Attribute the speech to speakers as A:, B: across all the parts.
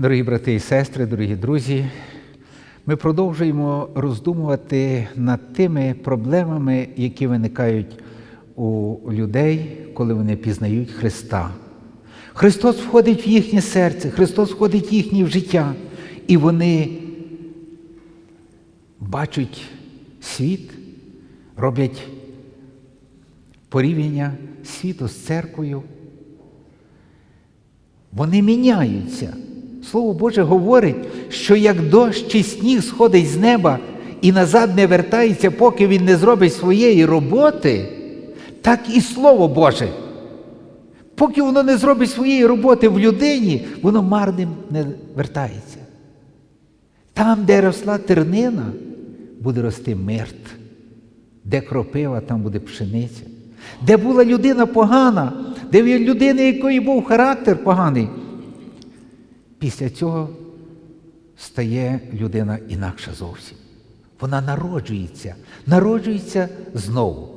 A: Дорогі брати і сестри, дорогі друзі, ми продовжуємо роздумувати над тими проблемами, які виникають у людей, коли вони пізнають Христа. Христос входить в їхнє серце, Христос входить в їхнє життя, і вони бачать світ, роблять порівняння світу з церквою. Вони міняються. Слово Боже говорить, що як дощ чи сніг сходить з неба і назад не вертається, поки він не зробить своєї роботи, так і Слово Боже. Поки воно не зробить своєї роботи в людині, воно марним не вертається. Там, де росла тернина, буде рости мирт. Де кропива, там буде пшениця. Де була людина погана, де в людини, якої був характер поганий, після цього стає людина інакша зовсім. Вона народжується, народжується знову.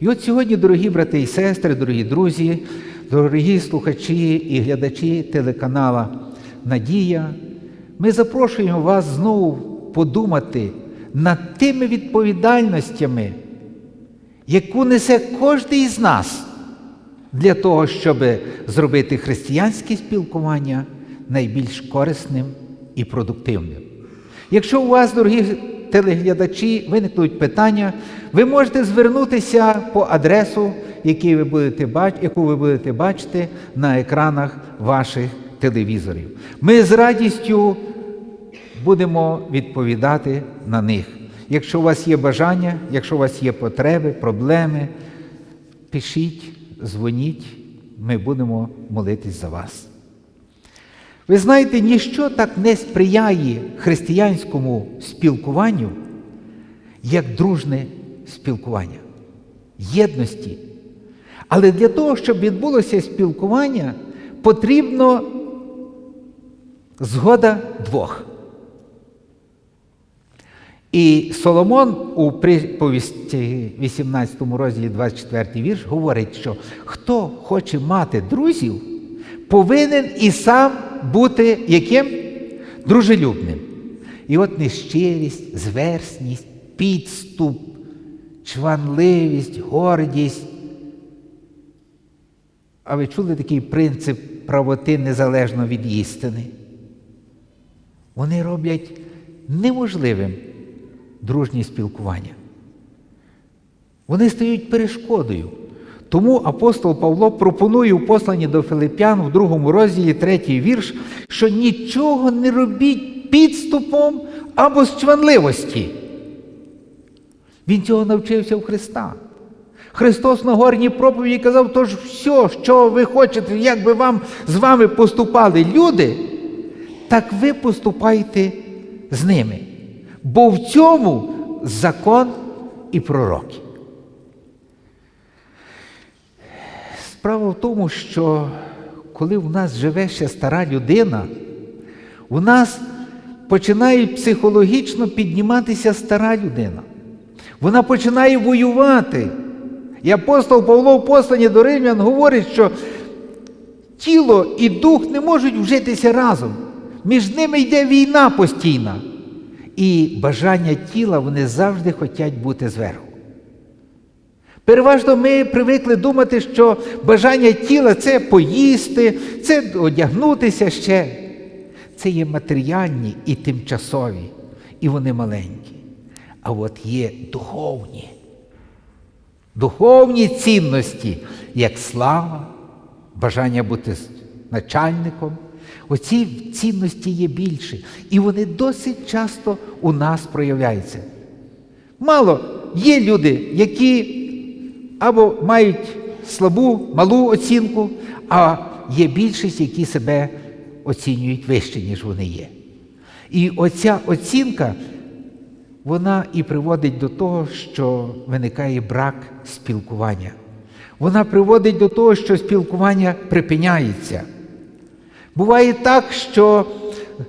A: І от сьогодні, дорогі брати і сестри, дорогі друзі, дорогі слухачі і глядачі телеканала Надія, ми запрошуємо вас знову подумати над тими відповідальностями, яку несе кожен із нас для того, щоб зробити християнське спілкування найбільш корисним і продуктивним. Якщо у вас, дорогі телеглядачі, виникнуть питання, ви можете звернутися по адресу, яку ви будете бачити, яку ви будете бачити на екранах ваших телевізорів. Ми з радістю будемо відповідати на них. Якщо у вас є бажання, якщо у вас є потреби, проблеми, пишіть, дзвоніть, ми будемо молитись за вас. Ви знаєте, ніщо так не сприяє християнському спілкуванню, як дружне спілкування, єдності. Але для того, щоб відбулося спілкування, потрібно згода двох. І Соломон у приповісті 18 розділі 24 вірш говорить, що хто хоче мати друзів, повинен і сам бути яким? Дружелюбним. І от нещирість, зверсність, підступ, чванливість, гордість. А ви чули такий принцип правоти незалежно від істини? Вони роблять неможливим дружні спілкування. Вони стають перешкодою. Тому апостол Павло пропонує у посланні до Филип'ян в другому розділі третій вірш, що нічого не робіть підступом або з чванливості. Він цього навчився у Христа. Христос на горній проповіді казав, тож все, що ви хочете, як би вам з вами поступали люди, так ви поступайте з ними. Бо в цьому закон і пророки. Справа в тому, що коли в нас живе ще стара людина, у нас починає психологічно підніматися стара людина. Вона починає воювати. І апостол Павло в посланні до Римлян говорить, що тіло і дух не можуть вжитися разом. Між ними йде війна постійна. І бажання тіла вони завжди хочуть бути зверху. Переважно ми привикли думати, що бажання тіла це поїсти, це одягнутися ще. Це є матеріальні і тимчасові, і вони маленькі. А от є духовні. Духовні цінності, як слава, бажання бути начальником. Оці цінності є більші. І вони досить часто у нас проявляються. Мало є люди, які або мають слабу, малу оцінку, а є більшість, які себе оцінюють вище, ніж вони є. І оця оцінка, вона і приводить до того, що виникає брак спілкування. Вона приводить до того, що спілкування припиняється. Буває так, що,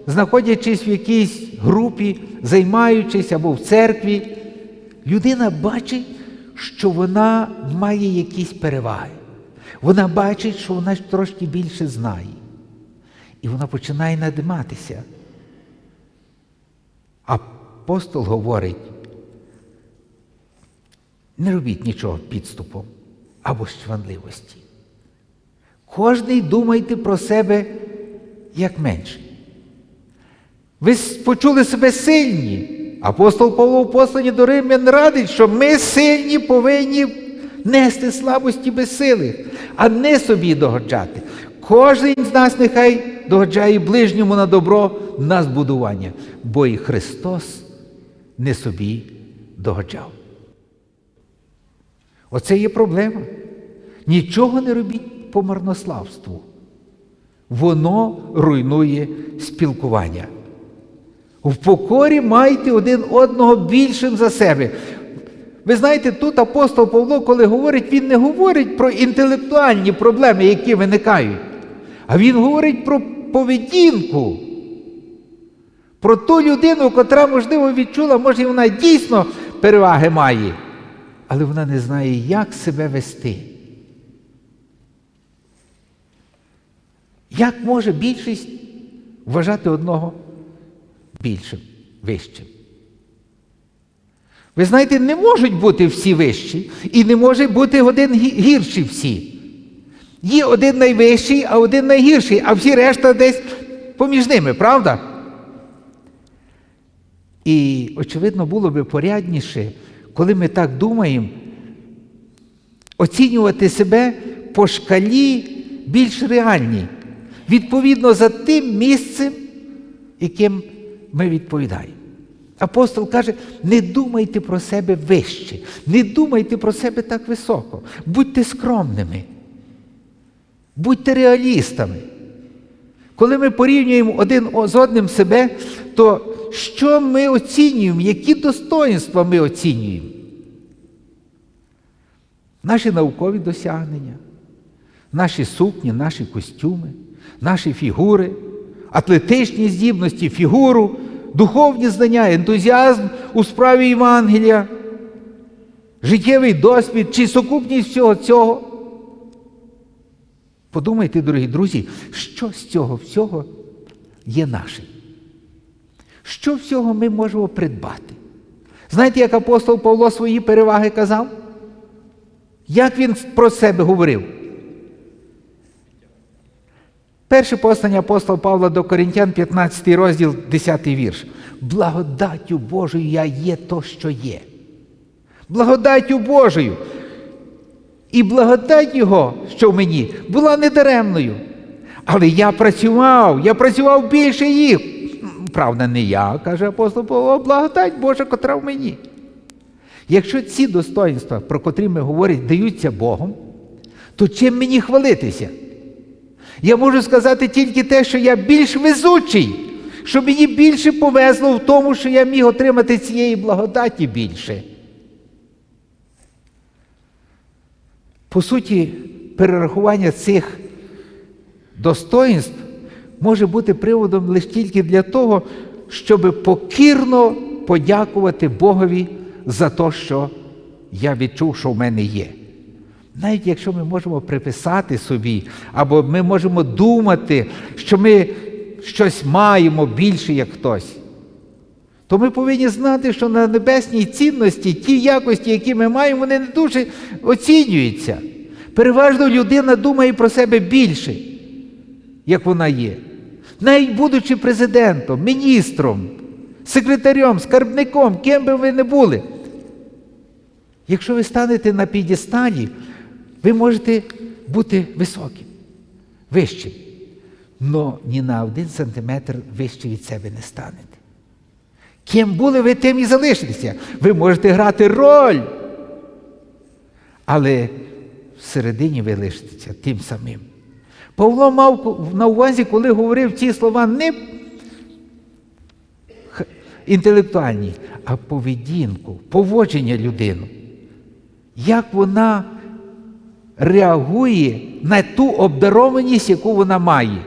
A: знаходячись в якійсь групі, займаючись або в церкві, людина бачить, що вона має якісь переваги. Вона бачить, що вона трошки більше знає. І вона починає надиматися. Апостол говорить, не робіть нічого підступом або щванливості. Кожний думайте про себе як менший. Ви почули себе сильні. Апостол Павло в посланні до Римлян радить, що ми сильні повинні нести слабості безсилих, а не собі догоджати. Кожен з нас нехай догоджає ближньому на добро на збудування, бо і Христос не собі догоджав. Оце є проблема. Нічого не робіть по марнославству. Воно руйнує спілкування. В покорі майте один одного більшим за себе. Ви знаєте, тут апостол Павло, коли говорить, він не говорить про інтелектуальні проблеми, які виникають, а він говорить про поведінку. Про ту людину, котра, можливо, відчула, може, вона дійсно переваги має, але вона не знає, як себе вести. Як може більшість вважати одного більшим, вищим? Ви знаєте, не можуть бути всі вищі, і не може бути один гі- гірший всі. Є один найвищий, а один найгірший, а всі решта десь поміж ними, правда? І, очевидно, було би порядніше, коли ми так думаємо, оцінювати себе по шкалі більш реальній, відповідно за тим місцем, яким ми відповідаємо. Апостол каже: не думайте про себе вище, не думайте про себе так високо, будьте скромними, будьте реалістами. Коли ми порівнюємо один з одним себе, то що ми оцінюємо, які достоинства ми оцінюємо? Наші наукові досягнення, наші сукні, наші костюми, наші фігури, атлетичні здібності, фігуру, духовні знання, ентузіазм у справі Євангелія, життєвий досвід чи сукупність всього цього. Подумайте, дорогі друзі, що з цього всього є нашим? Що всього ми можемо придбати? Знаєте, як апостол Павло свої переваги казав? Як він про себе говорив? Перше послання апостола Павла до Коринтян, 15 розділ, 10 вірш. Благодаттю Божою я є то, що є. Благодаттю Божою. І благодать Його, що в мені, була недаремною. Але я працював, я працював більше їх. Правда, не я, каже апостол Павло, благодать Божа, котра в мені. Якщо ці достоинства, про котрі ми говоримо, даються Богом, то чим мені хвалитися? Я можу сказати тільки те, що я більш везучий, що мені більше повезло в тому, що я міг отримати цієї благодаті більше. По суті, перерахування цих достоїнств може бути приводом лише тільки для того, щоб покірно подякувати Богові за те, що я відчув, що в мене є. Навіть якщо ми можемо приписати собі, або ми можемо думати, що ми щось маємо більше, як хтось, то ми повинні знати, що на небесній цінності ті якості, які ми маємо, вони не дуже оцінюються. Переважно людина думає про себе більше, як вона є. Навіть будучи президентом, міністром, секретарем, скарбником, ким би ви не були. Якщо ви станете на підісталі, ви можете бути високим, вищим. Но ні на один сантиметр вище від себе не станете. Ким були ви, тим і залишитеся. Ви можете грати роль. Але всередині ви лишитеся тим самим. Павло мав на увазі, коли говорив ці слова, не інтелектуальні, а поведінку, поводження людини. Як вона реагує на ту обдарованість, яку вона має.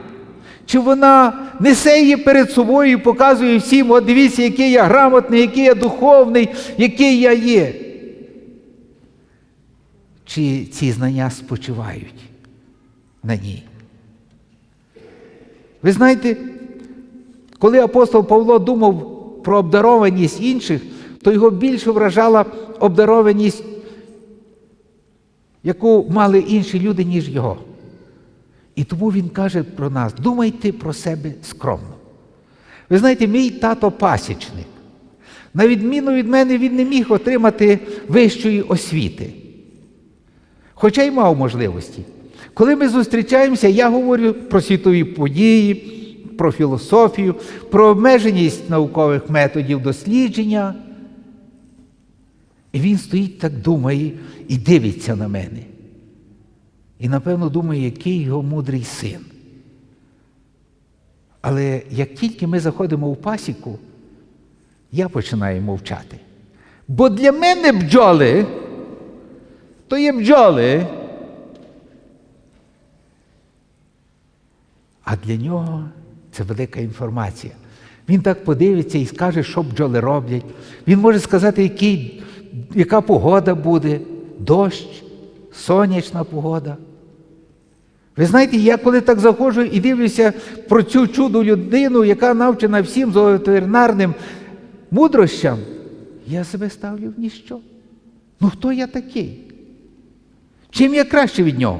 A: Чи вона несе її перед собою і показує всім, от дивіться, який я грамотний, який я духовний, який я є. Чи ці знання спочивають на ній? Ви знаєте, коли апостол Павло думав про обдарованість інших, то його більше вражала обдарованість, яку мали інші люди, ніж його. І тому він каже про нас: думайте про себе скромно. Ви знаєте, мій тато пасічник. На відміну від мене, він не міг отримати вищої освіти. Хоча й мав можливості. Коли ми зустрічаємося, я говорю про світові події, про філософію, про обмеженість наукових методів дослідження. І він стоїть так думає і дивиться на мене. І, напевно, думає, який його мудрий син. Але як тільки ми заходимо в пасіку, я починаю мовчати. Бо для мене бджоли то є бджоли. А для нього це велика інформація. Він так подивиться і скаже, що бджоли роблять. Він може сказати, який, яка погода буде, дощ, сонячна погода. Ви знаєте, я коли так заходжу і дивлюся про цю чуду людину, яка навчена всім зооветеринарним мудрощам, я себе ставлю в ніщо. Ну хто я такий? Чим я краще від нього?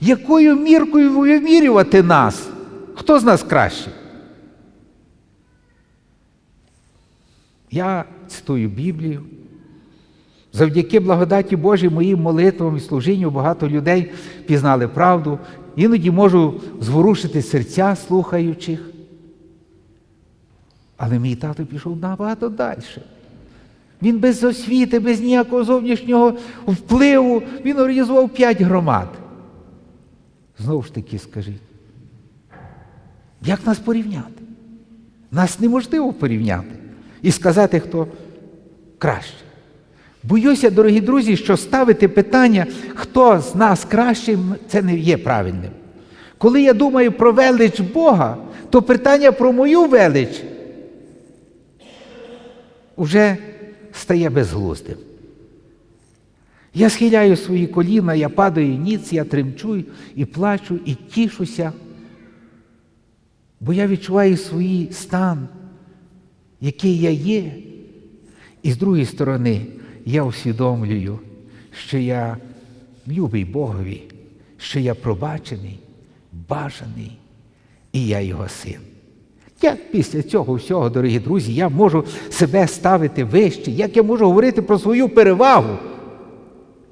A: Якою міркою вимірювати нас? Хто з нас краще? Я цитую Біблію. Завдяки благодаті Божій, моїм молитвам і служінню багато людей пізнали правду. Іноді можу зворушити серця слухаючих. Але мій тато пішов набагато далі. Він без освіти, без ніякого зовнішнього впливу, він організував п'ять громад. Знову ж таки скажіть, як нас порівняти? Нас неможливо порівняти і сказати, хто краще. Боюся, дорогі друзі, що ставити питання, хто з нас кращий, це не є правильним. Коли я думаю про велич Бога, то питання про мою велич вже стає безглуздим. Я схиляю свої коліна, я падаю ніц, я тремчу і плачу, і тішуся, бо я відчуваю свій стан, який я є. І з другої сторони, я усвідомлюю, що я любий Богові, що я пробачений, бажаний, і я його син. Як після цього всього, дорогі друзі, я можу себе ставити вище, як я можу говорити про свою перевагу?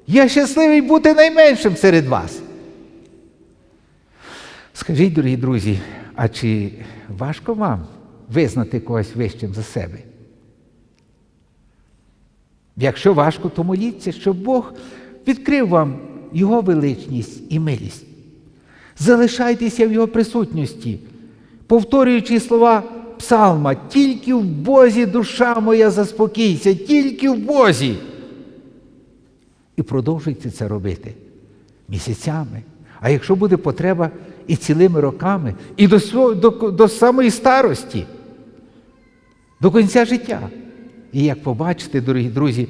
A: Я щасливий бути найменшим серед вас. Скажіть, дорогі друзі, а чи важко вам визнати когось вищим за себе? Якщо важко, то моліться, щоб Бог відкрив вам Його величність і милість. Залишайтеся в Його присутності, повторюючи слова Псалма, тільки в Бозі душа моя заспокійся, тільки в Бозі. І продовжуйте це робити місяцями. А якщо буде потреба і цілими роками, і до, до, до самої старості, до кінця життя. І як побачите, дорогі друзі,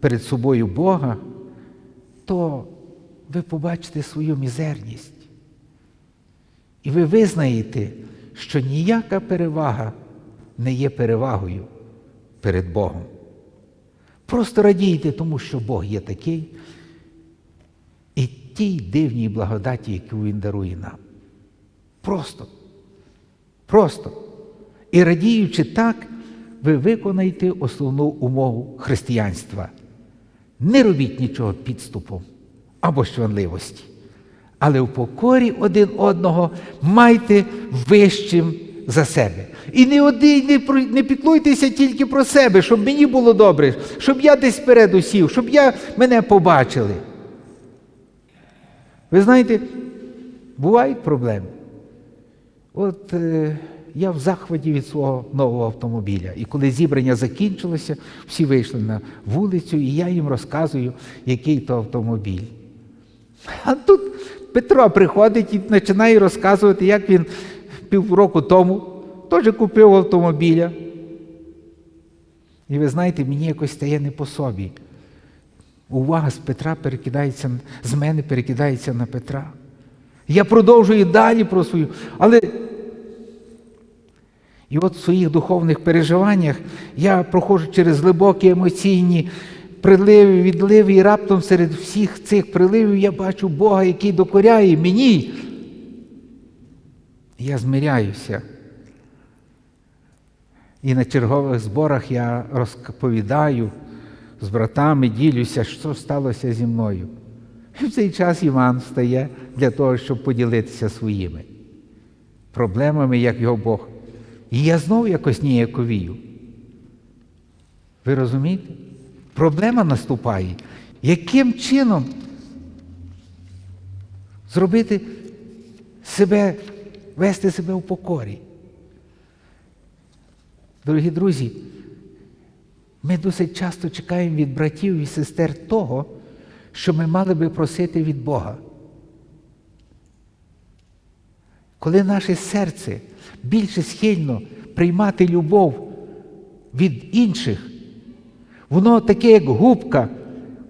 A: перед собою Бога, то ви побачите свою мізерність. І ви визнаєте, що ніяка перевага не є перевагою перед Богом. Просто радійте тому, що Бог є такий, і тій дивній благодаті, яку Він дарує нам. Просто. Просто. І радіючи так, ви виконаєте основну умову християнства. Не робіть нічого підступом або щванливості, але в покорі один одного майте вищим за себе. І не один, не, піклуйтеся тільки про себе, щоб мені було добре, щоб я десь спереду сів, щоб я, мене побачили. Ви знаєте, бувають проблеми. От е, я в захваті від свого нового автомобіля. І коли зібрання закінчилося, всі вийшли на вулицю, і я їм розказую, який то автомобіль. А тут Петро приходить і починає розказувати, як він півроку тому теж купив автомобіля. І ви знаєте, мені якось стає не по собі. Увага з Петра перекидається, з мене перекидається на Петра. Я продовжую далі про свою. Але і от в своїх духовних переживаннях я проходжу через глибокі емоційні приливи, відливи, і раптом серед всіх цих приливів я бачу Бога, який докоряє мені. Я змиряюся. І на чергових зборах я розповідаю з братами, ділюся, що сталося зі мною. І в цей час Іван встає для того, щоб поділитися своїми проблемами, як його Бог. І я знову якось ніяковію. Ви розумієте? Проблема наступає. Яким чином зробити себе, вести себе в покорі? Дорогі друзі, ми досить часто чекаємо від братів і сестер того, що ми мали би просити від Бога. Коли наше серце більше схильно приймати любов від інших, воно таке, як губка,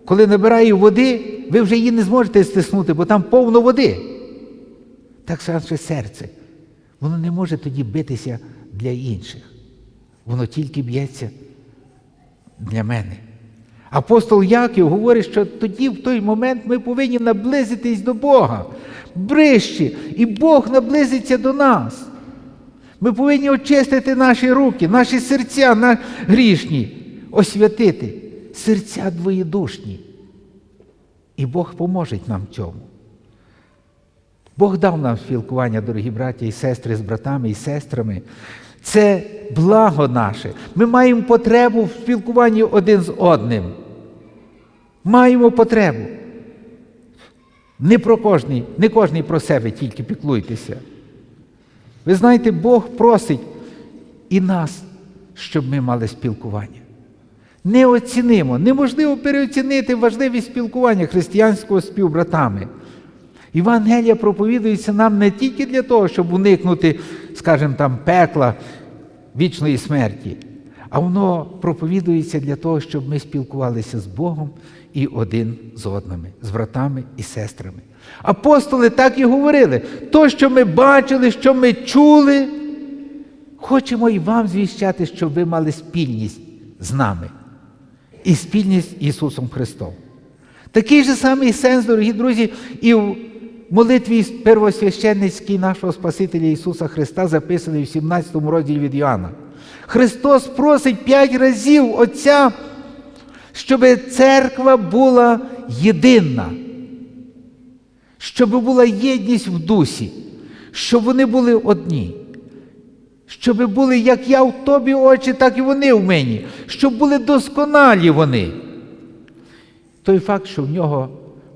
A: коли набирає води, ви вже її не зможете стиснути, бо там повно води. Так наше серце. Воно не може тоді битися для інших. Воно тільки б'ється для мене. Апостол Яків говорить, що тоді, в той момент, ми повинні наблизитись до Бога ближче, і Бог наблизиться до нас. Ми повинні очистити наші руки, наші серця на грішні, освятити серця двоєдушні. І Бог поможе нам в цьому. Бог дав нам спілкування, дорогі браті і сестри, з братами і сестрами. Це благо наше. Ми маємо потребу в спілкуванні один з одним. Маємо потребу. Не про кожний, не кожний про себе тільки піклуйтеся. Ви знаєте, Бог просить і нас, щоб ми мали спілкування. Не оцінимо, неможливо переоцінити важливість спілкування християнського з співбратами. Євангелія проповідується нам не тільки для того, щоб уникнути, скажімо там, пекла вічної смерті, а воно проповідується для того, щоб ми спілкувалися з Богом і один з одними, з братами і сестрами. Апостоли так і говорили: то, що ми бачили, що ми чули, хочемо і вам звіщати, щоб ви мали спільність з нами і спільність з Ісусом Христом. Такий же самий сенс, дорогі друзі, і в молитві первосвященницькій нашого Спасителя Ісуса Христа, записаний в 17 розділі від Йоанна. Христос просить п'ять разів Отця, щоб церква була єдина, щоб була єдність в дусі, щоб вони були одні. Щоб були як я в тобі очі, так і вони в мені, щоб були досконалі вони. Той факт, що в нього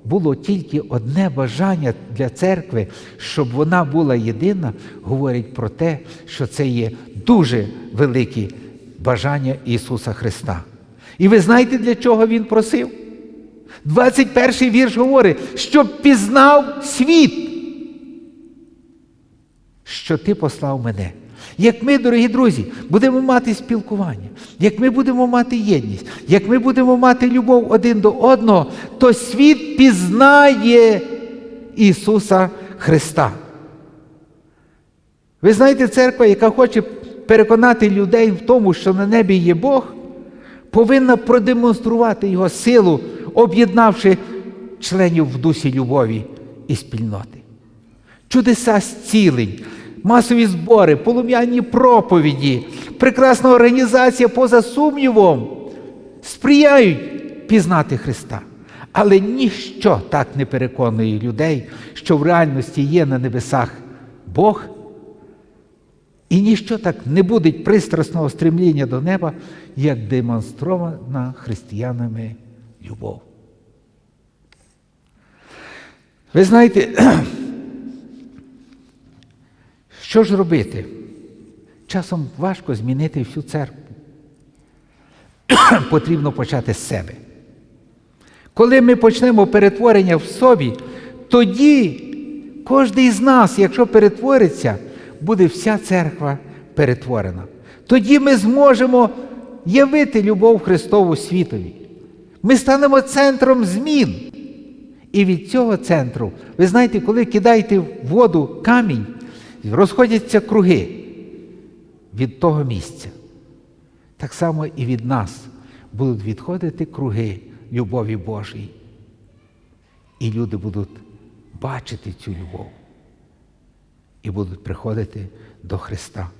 A: було тільки одне бажання для церкви, щоб вона була єдина, говорить про те, що це є дуже велике бажання Ісуса Христа. І ви знаєте, для чого Він просив? 21 вірш говорить, щоб пізнав світ, що Ти послав мене. Як ми, дорогі друзі, будемо мати спілкування, як ми будемо мати єдність, як ми будемо мати любов один до одного, то світ пізнає Ісуса Христа. Ви знаєте, церква, яка хоче переконати людей в тому, що на небі є Бог, повинна продемонструвати Його силу, об'єднавши членів в дусі любові і спільноти. Чудеса зцілень, масові збори, полум'яні проповіді, прекрасна організація поза сумнівом сприяють пізнати Христа. Але ніщо так не переконує людей, що в реальності є на небесах Бог, і ніщо так не буде пристрасного стремління до неба, як демонстрована християнами любов. Ви знаєте, що ж робити? Часом важко змінити всю церкву. Потрібно почати з себе. Коли ми почнемо перетворення в собі, тоді кожен з нас, якщо перетвориться, буде вся церква перетворена. Тоді ми зможемо явити любов Христову світові. Ми станемо центром змін. І від цього центру, ви знаєте, коли кидаєте в воду камінь, розходяться круги від того місця. Так само і від нас будуть відходити круги любові Божої. І люди будуть бачити цю любов і будуть приходити до Христа.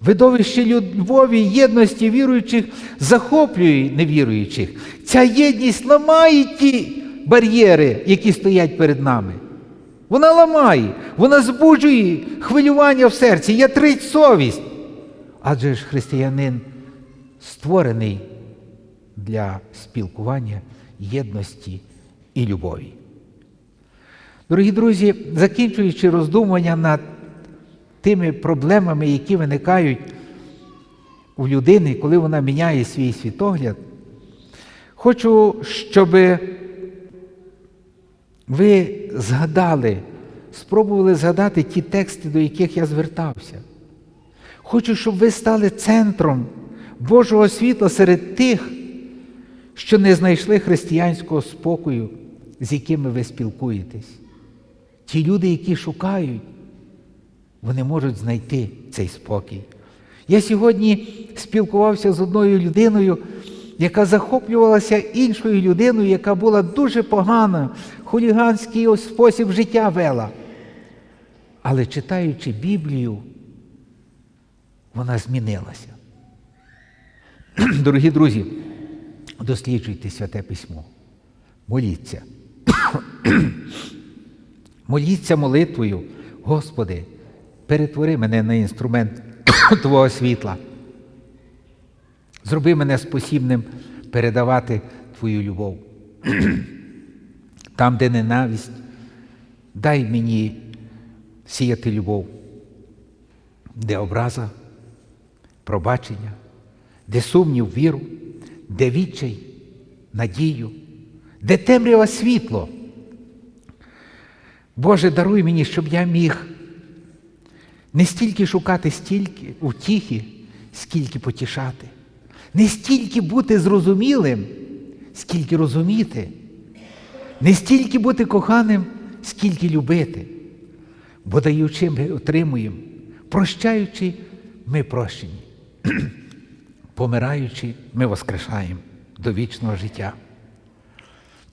A: Видовище любові, єдності віруючих захоплює невіруючих. Ця єдність ламає ті бар'єри, які стоять перед нами. Вона ламає, вона збуджує хвилювання в серці, ятрить совість. Адже ж християнин створений для спілкування, єдності і любові. Дорогі друзі, закінчуючи роздумування над тими проблемами, які виникають у людини, коли вона міняє свій світогляд, хочу, щоб ви згадали, спробували згадати ті тексти, до яких я звертався. Хочу, щоб ви стали центром Божого світла серед тих, що не знайшли християнського спокою, з якими ви спілкуєтесь. Ті люди, які шукають, вони можуть знайти цей спокій. Я сьогодні спілкувався з одною людиною, яка захоплювалася іншою людиною, яка була дуже погана, хуліганський спосіб життя вела. Але читаючи Біблію, вона змінилася. Дорогі друзі, досліджуйте святе письмо. Моліться. Моліться молитвою, Господи, перетвори мене на інструмент Твого світла. Зроби мене спосібним передавати Твою любов. Там, де ненависть, дай мені сіяти любов, де образа, пробачення, де сумнів, віру, де відчай, надію, де темрява світло. Боже, даруй мені, щоб я міг не стільки шукати стільки утіхи, скільки потішати, не стільки бути зрозумілим, скільки розуміти, не стільки бути коханим, скільки любити. Бо даючи, ми отримуємо, прощаючи, ми прощені. Помираючи, ми воскрешаємо до вічного життя.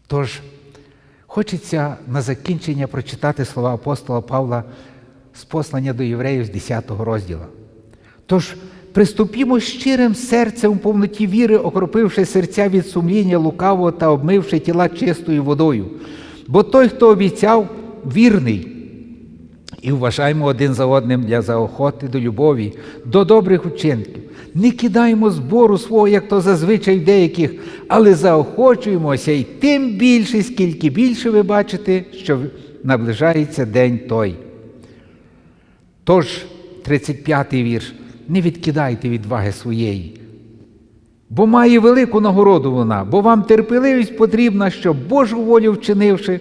A: Тож, хочеться на закінчення прочитати слова апостола Павла з послання до євреїв з 10 розділу. Тож, приступімо щирим серцем у повноті віри, окропивши серця від сумління лукавого та обмивши тіла чистою водою. Бо той, хто обіцяв, вірний. І вважаємо один за одним для заохоти до любові, до добрих учинків. Не кидаємо збору свого, як то зазвичай в деяких, але заохочуємося і тим більше, скільки більше ви бачите, що наближається день той. Тож, 35-й вірш, не відкидайте відваги своєї, бо має велику нагороду вона, бо вам терпеливість потрібна, щоб Божу волю вчинивши,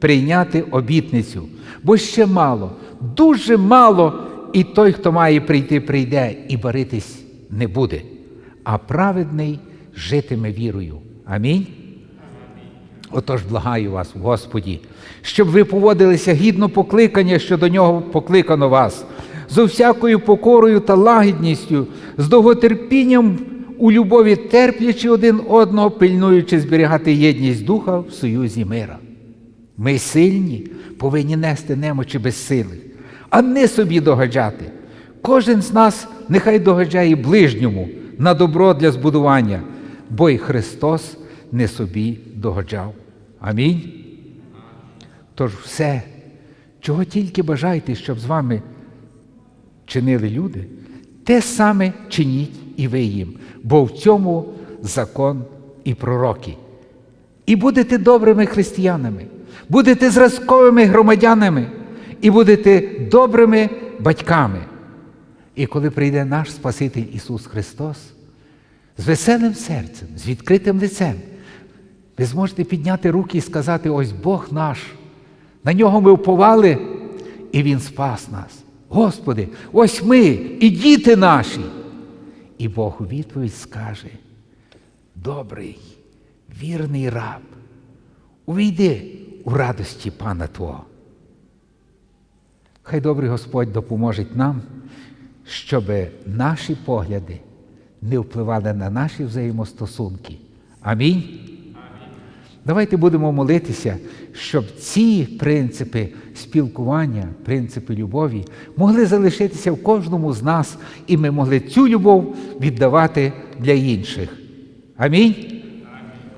A: прийняти обітницю. Бо ще мало, дуже мало, і той, хто має прийти, прийде і баритись не буде, а праведний житиме вірою. Амінь. Отож, благаю вас, Господі, щоб ви поводилися гідно покликання, що до нього покликано вас, з всякою покорою та лагідністю, з довготерпінням у любові терплячи один одного, пильнуючи зберігати єдність духа в союзі мира. Ми сильні, повинні нести немочі безсилих, а не собі догаджати. Кожен з нас нехай догаджає ближньому на добро для збудування, бо й Христос не собі догоджав. Амінь. Тож все, чого тільки бажаєте, щоб з вами чинили люди, те саме чиніть і ви їм, бо в цьому закон і пророки. І будете добрими християнами, будете зразковими громадянами і будете добрими батьками. І коли прийде наш Спаситель Ісус Христос, з веселим серцем, з відкритим лицем, ви зможете підняти руки і сказати: ось Бог наш, на нього ми вповали, і Він спас нас. Господи, ось ми і діти наші. І Бог у відповідь скаже: добрий, вірний раб, увійди у радості Пана Твого. Хай добрий Господь допоможе нам, щоб наші погляди не впливали на наші взаємостосунки. Амінь. Давайте будемо молитися, щоб ці принципи спілкування, принципи любові могли залишитися в кожному з нас, і ми могли цю любов віддавати для інших. Амінь.